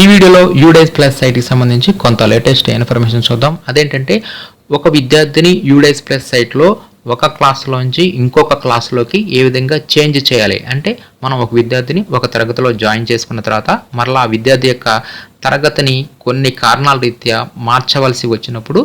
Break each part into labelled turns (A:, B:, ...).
A: ఈ వీడియోలో UDISE plus సైట్కి సంబంధించి కొంత లేటెస్ట్ ఇన్ఫర్మేషన్ చూద్దాం. అదేంటంటే ఒక విద్యార్థిని యూడైస్ ప్లస్ సైట్లో ఒక క్లాస్లోంచి ఇంకొక క్లాస్లోకి ఏ విధంగా చేంజ్ చేయాలి? అంటే మనం ఒక విద్యార్థిని ఒక తరగతిలో జాయిన్ చేసుకున్న తర్వాత మరలా ఆ విద్యార్థి యొక్క తరగతిని కొన్ని కారణాల రీత్యా మార్చవలసి వచ్చినప్పుడు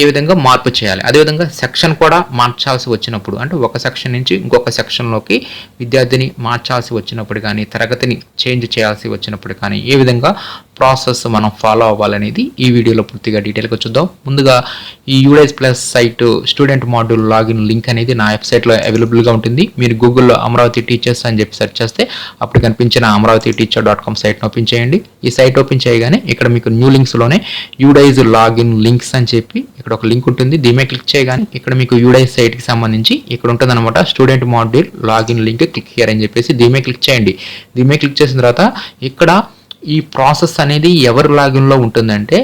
A: ఏ విధంగా మార్పు చేయాలి. అదేవిధంగా సెక్షన్ కూడా మార్చాల్సి వచ్చినప్పుడు అంటే ఒక సెక్షన్ నుంచి ఇంకొక సెక్షన్లోకి విద్యార్థిని మార్చాల్సి వచ్చినప్పుడు కానీ తరగతిని చేంజ్ చేయాల్సి వచ్చినప్పుడు కానీ ఏ విధంగా ప్రాసెస్ మనం ఫాలో అవ్వాలనేది ఈ వీడియోలో పూర్తిగా డీటెయిల్గా చూద్దాం. ముందుగా ఈ UDISE plus site student module login link అనేది నా వెబ్సైట్లో అవైలబుల్గా ఉంటుంది. మీరు గూగుల్లో అమరావతి టీచర్స్ అని చెప్పి సెర్చ్ చేస్తే అప్పుడు కనిపించిన అమరావతి టీచర్ డాట్ కామ్ సైట్ని ఓపెన్ చేయండి. ఈ సైట్ ఓపెన్ చేయగానే ఇక్కడ మీకు న్యూ లింక్స్లోనే యూడైజ్ లాగిన్ లింక్స్ అని చెప్పి ఇక్కడ ఒక లింక్ ఉంటుంది. దీని మీద క్లిక్ చేయగానే ఇక్కడ మీకు యూడైజ్ సైట్కి సంబంధించి ఇక్కడ ఉంటుందన్నమాట student module login link click here అని చెప్పేసి దీని మీద క్లిక్ చేయండి. దీని మీద క్లిక్ చేసిన తర్వాత ఇక్కడ ఈ ప్రాసెస్ అనేది ఎవరి లాగిన్లో ఉంటుందంటే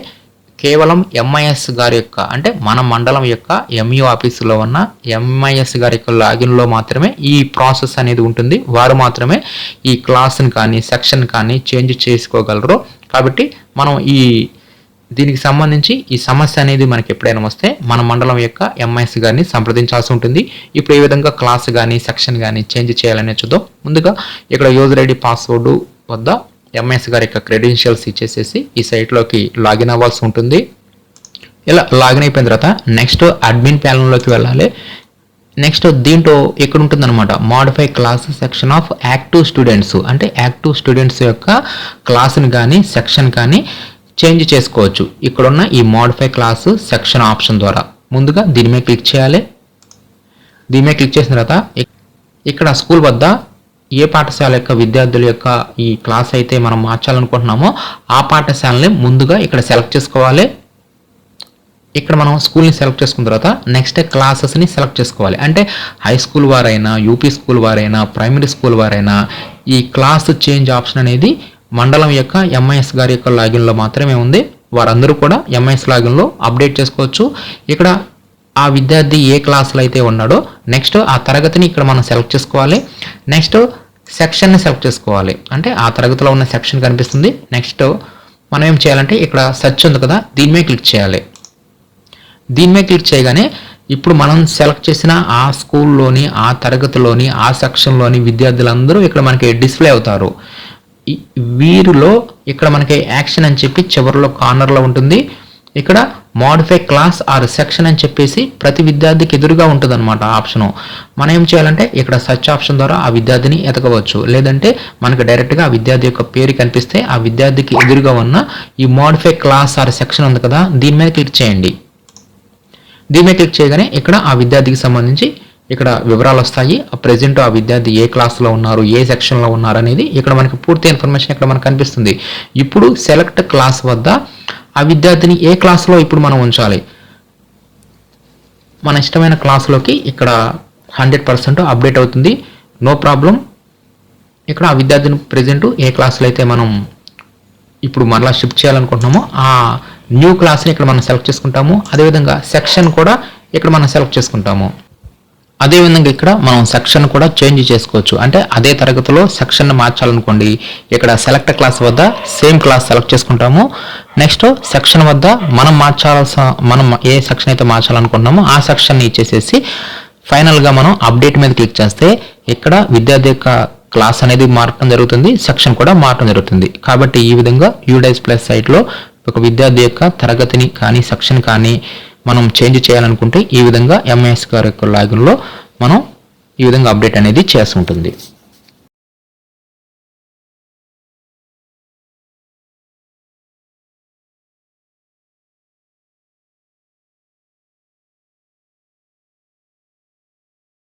A: కేవలం ఎంఐఎస్ గారి యొక్క అంటే మన మండలం యొక్క ఎంఈఓ ఆఫీసులో ఉన్న ఎంఐఎస్ గారి యొక్క లాగిన్లో మాత్రమే ఈ ప్రాసెస్ అనేది ఉంటుంది. వారు మాత్రమే ఈ క్లాస్ని కానీ సెక్షన్ కానీ చేంజ్ చేసుకోగలరు. కాబట్టి మనం ఈ దీనికి సంబంధించి ఈ సమస్య అనేది మనకి ఎప్పుడైనా వస్తే మన మండలం యొక్క ఎంఐఎస్ గారిని సంప్రదించాల్సి ఉంటుంది. ఇప్పుడు ఏ విధంగా క్లాస్ కానీ సెక్షన్ కానీ చేంజ్ చేయాలనే చూద్దాం. ముందుగా ఇక్కడ యూజర్ ఐడి పాస్వర్డ్ వద్ద ఎంఎస్ గారి యొక్క క్రెడెన్షియల్స్ ఇచ్చేసేసి ఈ సైట్లోకి లాగిన్ అవ్వాల్సి ఉంటుంది. ఇలా లాగిన్ అయిపోయిన తర్వాత నెక్స్ట్ అడ్మిన్ ప్యానల్లోకి వెళ్ళాలి. నెక్స్ట్ దీంట్లో ఇక్కడ ఉంటుందన్నమాట modify class section of active students అంటే యాక్టివ్ స్టూడెంట్స్ యొక్క క్లాస్ని కానీ సెక్షన్ కానీ చేంజ్ చేసుకోవచ్చు. ఇక్కడున్న ఈ మాడిఫై క్లాస్ సెక్షన్ ఆప్షన్ ద్వారా. ముందుగా దీని మీద క్లిక్ చేయాలి. దీని మీద క్లిక్ చేసిన తర్వాత ఇక్కడ స్కూల్ వద్ద ఏ పాఠశాల యొక్క విద్యార్థుల యొక్క ఈ క్లాస్ అయితే మనం మార్చాలనుకుంటున్నామో ఆ పాఠశాలని ముందుగా ఇక్కడ సెలెక్ట్ చేసుకోవాలి. ఇక్కడ మనం స్కూల్ని సెలెక్ట్ చేసుకున్న తర్వాత నెక్స్ట్ క్లాసెస్ని సెలెక్ట్ చేసుకోవాలి. అంటే హై స్కూల్ వారైనా యూపీ స్కూల్ వారైనా ప్రైమరీ స్కూల్ వారైనా ఈ క్లాస్ చేంజ్ ఆప్షన్ అనేది మండలం యొక్క ఎంఐఎస్ గారి యొక్క లాగిన్లో మాత్రమే ఉంది. వారందరూ కూడా ఎంఐఎస్ లాగిన్లో అప్డేట్ చేసుకోవచ్చు. ఇక్కడ ఆ విద్యార్థి ఏ క్లాస్లో అయితే ఉన్నాడో నెక్స్ట్ ఆ తరగతిని ఇక్కడ మనం సెలెక్ట్ చేసుకోవాలి. నెక్స్ట్ సెక్షన్ని సెలెక్ట్ చేసుకోవాలి. అంటే ఆ తరగతిలో ఉన్న సెక్షన్ కనిపిస్తుంది. నెక్స్ట్ మనం ఏం చేయాలంటే ఇక్కడ సెర్చ్ ఉంది కదా దీని మీద క్లిక్ చేయాలి. దీని మీద క్లిక్ చేయగానే ఇప్పుడు మనం సెలెక్ట్ చేసిన ఆ స్కూల్లోని ఆ తరగతిలోని ఆ సెక్షన్లోని విద్యార్థులందరూ ఇక్కడ మనకి డిస్ప్లే అవుతారు. వీరిలో ఇక్కడ మనకి యాక్షన్ అని చెప్పి చివరిలో కార్నర్లో ఉంటుంది. ఇక్కడ మాడిఫై క్లాస్ ఆర్ సెక్షన్ అని చెప్పేసి ప్రతి విద్యార్థికి ఎదురుగా ఉంటుంది అనమాట ఆప్షను మనం ఏం చేయాలంటే ఇక్కడ సర్చ్ ఆప్షన్ ద్వారా ఆ విద్యార్థిని ఎతకవచ్చు. లేదంటే మనకి డైరెక్ట్గా ఆ విద్యార్థి యొక్క పేరు కనిపిస్తే ఆ విద్యార్థికి ఎదురుగా ఉన్న ఈ మాడిఫై క్లాస్ ఆర్ సెక్షన్ ఉంది కదా దీని మీద క్లిక్ చేయండి. దీని మీద క్లిక్ చేయగానే ఇక్కడ ఆ విద్యార్థికి సంబంధించి ఇక్కడ వివరాలు వస్తాయి. ప్రజెంట్ ఆ విద్యార్థి ఏ క్లాస్లో ఉన్నారు ఏ సెక్షన్లో ఉన్నారు అనేది ఇక్కడ మనకి పూర్తి ఇన్ఫర్మేషన్ ఇక్కడ మనకు కనిపిస్తుంది. ఇప్పుడు సెలెక్ట్ క్లాస్ వద్ద ఆ విద్యార్థిని ఏ క్లాస్లో ఇప్పుడు మనం ఉంచాలి? మన ఇష్టమైన క్లాస్లోకి ఇక్కడ హండ్రెడ్ పర్సెంట్ అప్డేట్ అవుతుంది. No problem. ఇక్కడ ఆ విద్యార్థిని ప్రజెంట్ ఏ క్లాస్లో అయితే మనం ఇప్పుడు మరలా షిఫ్ట్ చేయాలనుకుంటున్నామో ఆ న్యూ క్లాస్ని ఇక్కడ మనం సెలెక్ట్ చేసుకుంటాము. అదేవిధంగా సెక్షన్ కూడా ఇక్కడ మనం సెలెక్ట్ చేసుకుంటాము. అదేవిధంగా ఇక్కడ మనం సెక్షన్ కూడా చేంజ్ చేసుకోవచ్చు. అంటే అదే తరగతిలో సెక్షన్ మార్చాలనుకోండి. ఇక్కడ సెలెక్ట్ క్లాస్ వద్ద సేమ్ క్లాస్ సెలెక్ట్ చేసుకుంటాము. నెక్స్ట్ సెక్షన్ వద్ద మనం మార్చాల్సిన మనం ఏ సెక్షన్ అయితే మార్చాలనుకుంటున్నామో ఆ సెక్షన్ని ఇచ్చేసేసి ఫైనల్గా మనం అప్డేట్ మీద క్లిక్ చేస్తే ఇక్కడ విద్యార్థి యొక్క క్లాస్ అనేది మారటం జరుగుతుంది. సెక్షన్ కూడా మారటం జరుగుతుంది. కాబట్టి ఈ విధంగా యూడైస్ ప్లస్ సైట్లో ఒక విద్యార్థి యొక్క తరగతిని కానీ సెక్షన్ కానీ మనం చేంజ్ చేయాలనుకుంటే ఈ విధంగా ఎంఎస్ గారి యొక్క లాగిన్లో మనం ఈ విధంగా అప్డేట్ అనేది చేస్తుంటుంది ఉంటుంది.